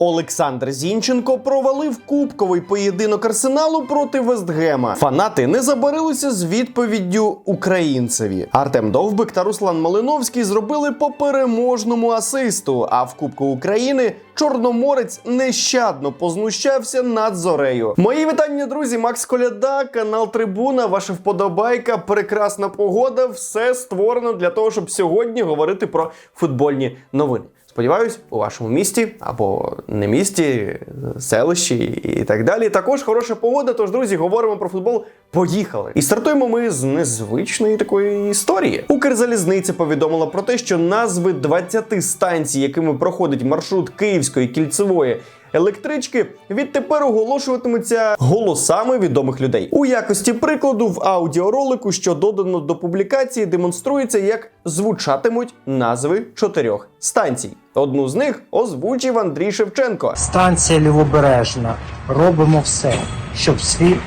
Олександр Зінченко провалив кубковий поєдинок арсеналу проти Вестгема. Фанати не забарилися з відповіддю українцеві. Артем Довбик та Руслан Малиновський зробили по переможному асисту. А в Кубку України Чорноморець нещадно познущався над зорею. Мої вітання, друзі. Макс Коляда, канал Трибуна. Ваша вподобайка, прекрасна погода. Все створено для того, щоб сьогодні говорити про футбольні новини. Сподіваюсь, у вашому місті або не місті, селищі і так далі. Також хороша погода. Тож, друзі, говоримо про футбол. Поїхали! І стартуємо ми з незвичної такої історії. Укрзалізниця повідомила про те, що назви 20 станцій, якими проходить маршрут Київської кільцевої. Електрички відтепер оголошуватимуться голосами відомих людей. У якості прикладу в аудіоролику, що додано до публікації, демонструється, як звучатимуть назви чотирьох станцій. Одну з них озвучив Андрій Шевченко. Станція Лівобережна. Робимо все, щоб світ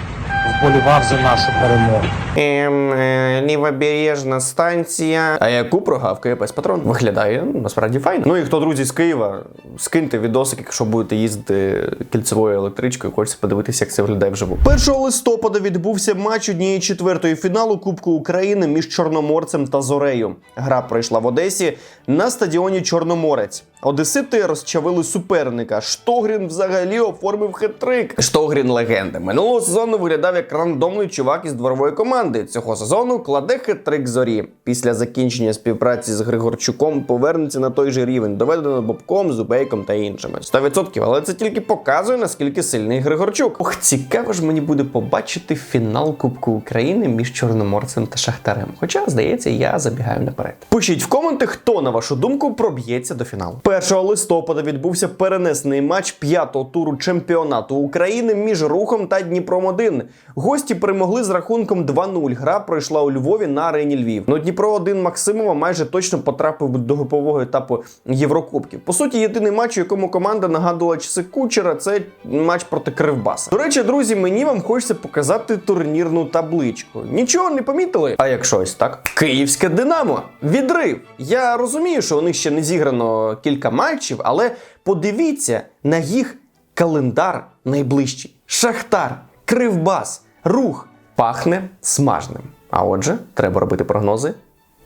вболівав за нашу перемогу. Ем, е, лівобережна станція. А яку прогавкає пес патрон? Виглядає насправді файно. Ну і хто друзі з Києва, скиньте відосик, якщо будете їздити кільцевою електричкою, хочеться подивитися, як це виглядає вживу. 1 листопада відбувся матч однієї четвертої фіналу Кубку України між Чорноморцем та Зорею. Гра пройшла в Одесі на стадіоні Чорноморець. Одесити розчавили суперника. Штогрін взагалі оформив хет-трик. Штогрін легенда. Минулого сезону виглядав як рандомний чувак із дворової команди. Цього сезону кладе хет-трик зорі. Після закінчення співпраці з Григорчуком повернеться на той же рівень, доведено Бобком, Зубейком та іншими. 100%, але це тільки показує, наскільки сильний Григорчук. Ох, цікаво ж мені буде побачити фінал Кубку України між Чорноморцем та Шахтарем. Хоча, здається, я забігаю наперед. Пишіть в коменти, хто на вашу думку проб'ється до фіналу. 1 листопада відбувся перенесений матч п'ятого туру чемпіонату України між рухом та Дніпром 1 Гості перемогли з рахунком 2-0. Гра пройшла у Львові на арені Львів. Ну Дніпро 1 Максимова майже точно потрапив до групового етапу Єврокубків. По суті, єдиний матч, у якому команда нагадувала часи кучера, це матч проти Кривбаса. До речі, друзі, мені вам хочеться показати турнірну табличку. Нічого не помітили? А якщо ось так, Київське Динамо відрив. Я розумію, що у них ще не зіграно кілька матчів, але подивіться на їх календар найближчий: Шахтар, Кривбас, Рух пахне смажним. А отже, треба робити прогнози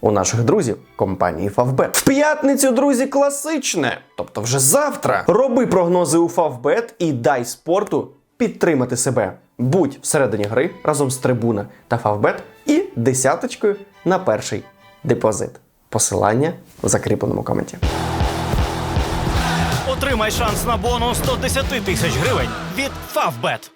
у наших друзів компанії Favbet. В п'ятницю, друзі, класичне. Тобто вже завтра. Роби прогнози у Favbet і дай спорту підтримати себе. Будь всередині гри разом з трибуна та Favbet і десяточкою на перший депозит. Посилання в закріпленому коменті. Отримай шанс на бонус 110 тисяч гривень від Favbet.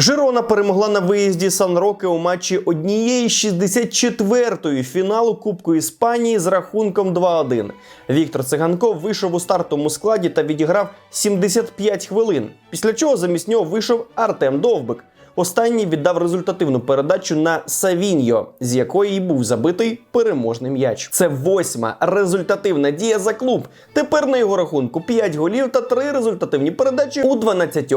Жирона перемогла на виїзді Сан Роке у матчі однієї 64-ї фіналу Кубку Іспанії з рахунком 2-1. Віктор Циганков вийшов у стартовому складі та відіграв 75 хвилин. Після чого замість нього вийшов Артем Довбик. Останній віддав результативну передачу на Савіньо, з якої й був забитий переможний м'яч. Це восьма результативна дія за клуб. Тепер на його рахунку 5 голів та 3 результативні передачі у 12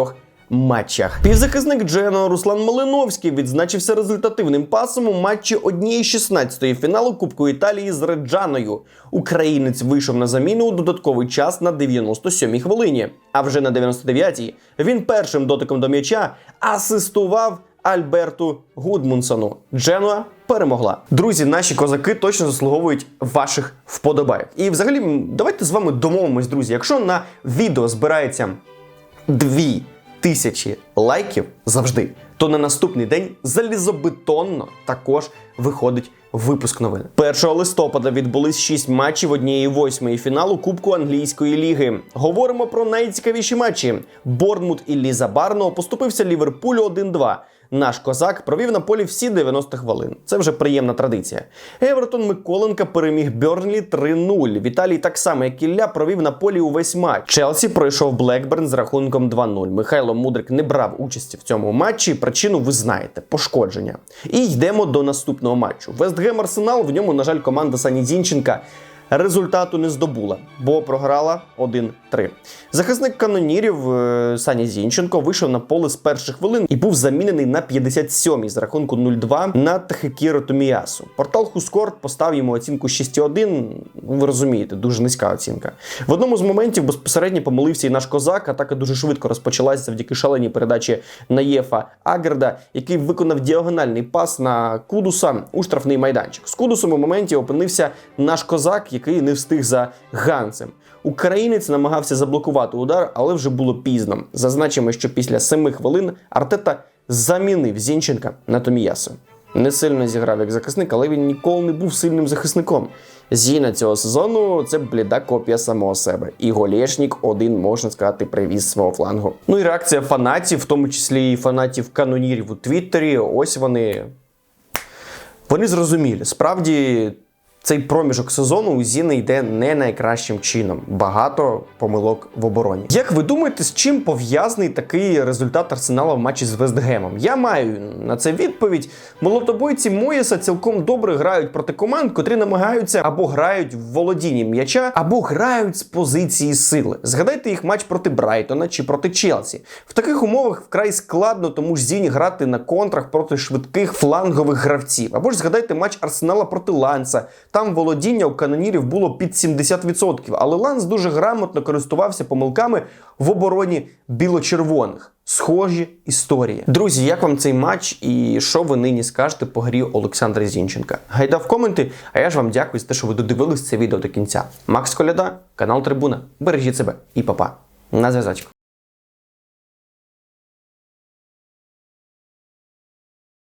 матчах. Півзахисник Джено Руслан Малиновський відзначився результативним пасом у матчі однієї 16-ї фіналу Кубку Італії з Реджаною. Українець вийшов на заміну у додатковий час на 97-й хвилині. А вже на 99-й він першим дотиком до м'яча асистував Альберту Гудмунсону. Дженуа перемогла. Друзі, наші козаки точно заслуговують ваших вподобайок. І взагалі, давайте з вами домовимось, друзі. Якщо на відео збирається дві тисячі лайків завжди, то на наступний день залізобетонно також виходить випуск новин. 1 листопада відбулись 6 матчів однієї восьмої фіналу Кубку англійської ліги. Говоримо про найцікавіші матчі. Борнмут і Ліза Барно поступився Ліверпулю 1-2. Наш козак провів на полі всі 90 хвилин. Це вже приємна традиція. Евертон Миколенка переміг Бьорнлі 3-0. Віталій так само, як Ілля, провів на полі увесь матч. Челсі пройшов Блекберн з рахунком 2-0. Михайло Мудрик не брав участі в цьому матчі. Причину ви знаєте пошкодження. І йдемо до наступного матчу. Вестгем Арсенал. В ньому, на жаль, команда Сані Зінченка результату не здобула, бо програла 1-3. Захисник канонірів е, Саня Зінченко вийшов на поле з перших хвилин і був замінений на 57-й з рахунку 0-2 на Тахекіро Томіясу. Портал Хускорт поставив йому оцінку 6,1. Ну, ви розумієте, дуже низька оцінка. В одному з моментів безпосередньо помилився і наш козак. Атака дуже швидко розпочалася завдяки шаленій передачі Наєфа Агерда, який виконав діагональний пас на Кудуса у штрафний майданчик. З Кудусом у моменті опинився наш козак, який не встиг за Ганцем. Українець намагався заблокувати удар, але вже було пізно. Зазначимо, що після семи хвилин Артета замінив Зінченка на Томіясу. Не сильно зіграв як захисник, але він ніколи не був сильним захисником. Зіна цього сезону це бліда копія самого себе. І Голєшнік один, можна сказати, привіз свого флангу. Ну і реакція фанатів, в тому числі і фанатів канонірів у Твіттері. Ось вони вони зрозуміли, справді цей проміжок сезону у Зіни йде не найкращим чином. Багато помилок в обороні. Як ви думаєте, з чим пов'язаний такий результат Арсенала в матчі з Вестгемом? Я маю на це відповідь. Молотобойці Моєса цілком добре грають проти команд, котрі намагаються або грають в володінні м'яча, або грають з позиції сили. Згадайте їх матч проти Брайтона чи проти Челсі. В таких умовах вкрай складно тому ж Зіні грати на контрах проти швидких флангових гравців. Або ж згадайте матч Арсенала проти Ланса. Там володіння у канонірів було під 70%, але Ланс дуже грамотно користувався помилками в обороні біло-червоних. Схожі історії. Друзі, як вам цей матч і що ви нині скажете по грі Олександра Зінченка? Гайда в коменти, а я ж вам дякую за те, що ви додивились це відео до кінця. Макс Коляда, канал Трибуна. Бережіть себе і папа. На зв'язочку.